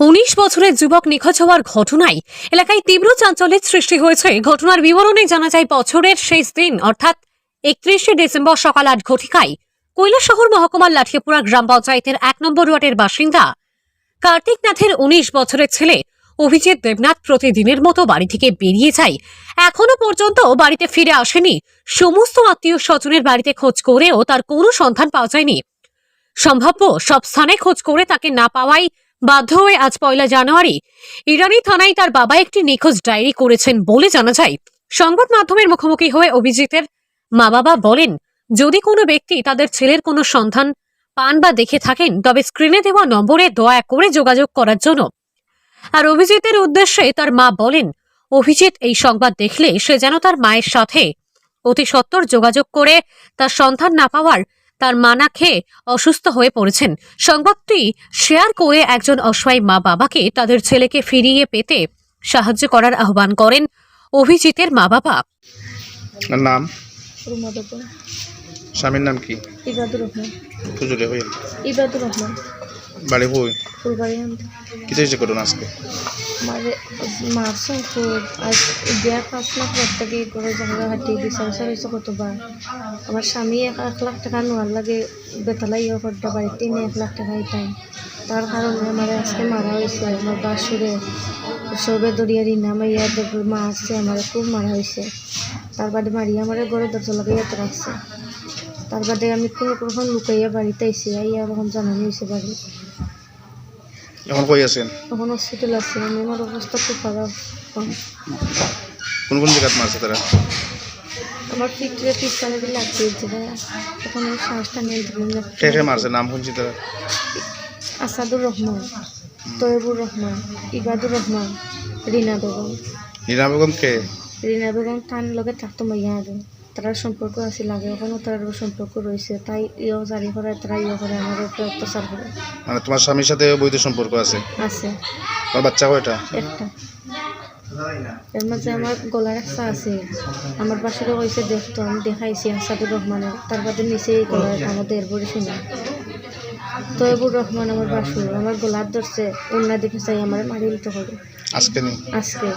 উনিশ বছরের যুবক নিখোঁজ হওয়ার ঘটনায় এলাকায় তীব্র চাঞ্চল্যের সৃষ্টি হয়েছে। ঘটনার বিবরণে জানা যায়, বছরের শেষ দিন, অর্থাৎ একত্রিশে ডিসেম্বর সকাল আট ঘটিকায় কৈলাসহর মহকুমার লাঠিয়াপুরা গ্রাম পঞ্চায়েতের এক নম্বর ওয়ার্ডের বাসিন্দা কার্তিক নাথের উনিশ বছরের ছেলে অভিজিৎ দেবনাথ প্রতিদিনের মতো বাড়ি থেকে বেরিয়ে যায়। এখনও পর্যন্ত বাড়িতে ফিরে আসেনি। সমস্ত আত্মীয় স্বজনের বাড়িতে খোঁজ করেও তার কোনো সন্ধান পাওয়া যায়নি। সম্ভাব্য সব স্থানে খোঁজ করে তাকে না পাওয়ায় বাধ্য হয়ে আজ পয়লা জানুয়ারি ইরানি থানায় তার বাবা একটি নিখোঁজ ডায়েরি করেছেন বলে জানা যায়। সংবাদ মাধ্যমের মুখোমুখি হয়ে অভিজিতের মা বাবা বলেন, যদি কোনো ব্যক্তি তাদের ছেলের কোনো সন্ধান পান বা দেখে থাকেন, তবে স্ক্রিনে দেওয়া নম্বরে দয়া করে যোগাযোগ করার জন্য। আর অভিজিতের উদ্দেশ্যে তার মা বলেন, অভিজিৎ এই সংবাদ দেখলে সে যেন তার মায়ের সাথে অতি সত্বর যোগাযোগ করে, তার সন্ধান না পাওয়ার তার মানা খেয়ে অসুস্থ হয়ে পড়েছেন। সংবাদটি শেয়ার করে একজন অসহায় মা বাবাকে তাদের ছেলেকে ফিরিয়ে পেতে সাহায্য করার আহ্বান করেন অভিজিতের মা বাবা। নাম? স্বামীর নাম কি? ইবাদুর রহমান। হই ইবাদুর রহমান। বাড়ি হই ফুলবাড়ি করুন আজকে? মারে মারছেন খুব আর বিয়ার পাঁচ লাখ টাকা করে জায়গা হাঁটি বিচার সার হয়েছে কতবার আমার স্বামী এক এক লাখ টাকা নোয়ার লাগে, বেতলা ইয়ে করতে পারি তিন এক লাখ টাকা ইটাই। তার কারণে আমার আজকে মারা হয়েছে আমার বাসুরে সবে দরিয়া রিনা আমার মা আসছে আমার খুব মারা হয়েছে তার বাদে মারিয়া আমার ঘরে দরজা লাগাইয়া তো রাখছে তার বাদে আমি কোনো কখন লুকাইয়া বাড়িতে আইসি আইয়া তখন জানানো হয়েছে বাড়ি এখন কই আছেন? তখন হসপিটাল আছে আমি আমার অবস্থা খুব খারাপ এখন। কোন কোন জায়গাত মারছে তারা? আমার পিঠে পিছনে দিয়ে লাগিয়েছে ভাইয়া। তখন আমি শ্বাসটা নিয়ন্ত্রণ কে কে মারছে? নাম শুনছি তারা। আসাদুর রহমান তৈবুর রহমান ইবাদুর রহমান রিনা বেগম। নীরা বেগম কে? রিনা বেগম তার লগে থাকতো মাইয়া আগে। তার সম্পর্ক আছে লাগে এখনও তার সম্পর্ক রয়েছে। তাই ইয়েও জারি করে তারা ইয়ে করে আমার উপরে অত্যাচার করে। মানে তোমার স্বামীর সাথে বৈধ সম্পর্ক আছে? আছে। তোমার বাচ্চা কয়টা? একটা। এর মাঝে আমার গলার একটা আছে। আমার পাশে কইছে দেখতো আমি দেখাইছি আসাদুর রহমানের। তার বাদে নিচে গলার আমাদের এরপরে শুনে। তয়বুর রহমান আমার বাসুর আমার গলার ধরছে অন্য দিকে চাই আমার মারি উল্টো করে আজকে নেই? আজকে।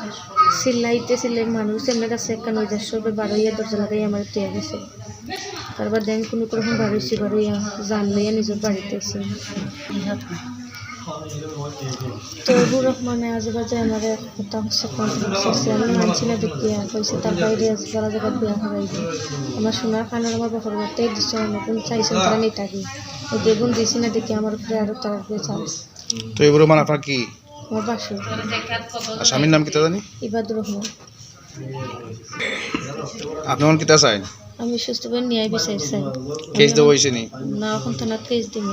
চিল্লাইতে চিল্লাই মানুষ এমনি কাছে একটা নৈজার সবে বারোইয়া দরজা লাগাই আমার তুই গেছে। তারপর দেন কোনো রকম বারোইছি বারোইয়া জান লইয়া নিজের বাড়িতে এসে তৈবুর রহমানে আজেবাজে আমার কথা হচ্ছে কন্ট্রাক্ট আমি মানছি না দেখিয়া কইছে তার বাইরে যারা জায়গায় বিয়া করাইব। আমার সোনার খানের আমার বকর করতে দিচ্ছে নতুন চাইছেন তারা ওই বেগুন দিছি না দেখি আমার উপরে আরও তারা দিয়ে চান্স তো এগুলো মানে আপনার কি? আমার বাসু আর স্বামীর নাম কিতা জানি? ইবাদুর রহমান। আপনি এখন কিতা চাই আমি সুস্থ করে নিয়ে বিচার চাই কেস দেবো হয়েছে নি না এখন থানাত কেস দিন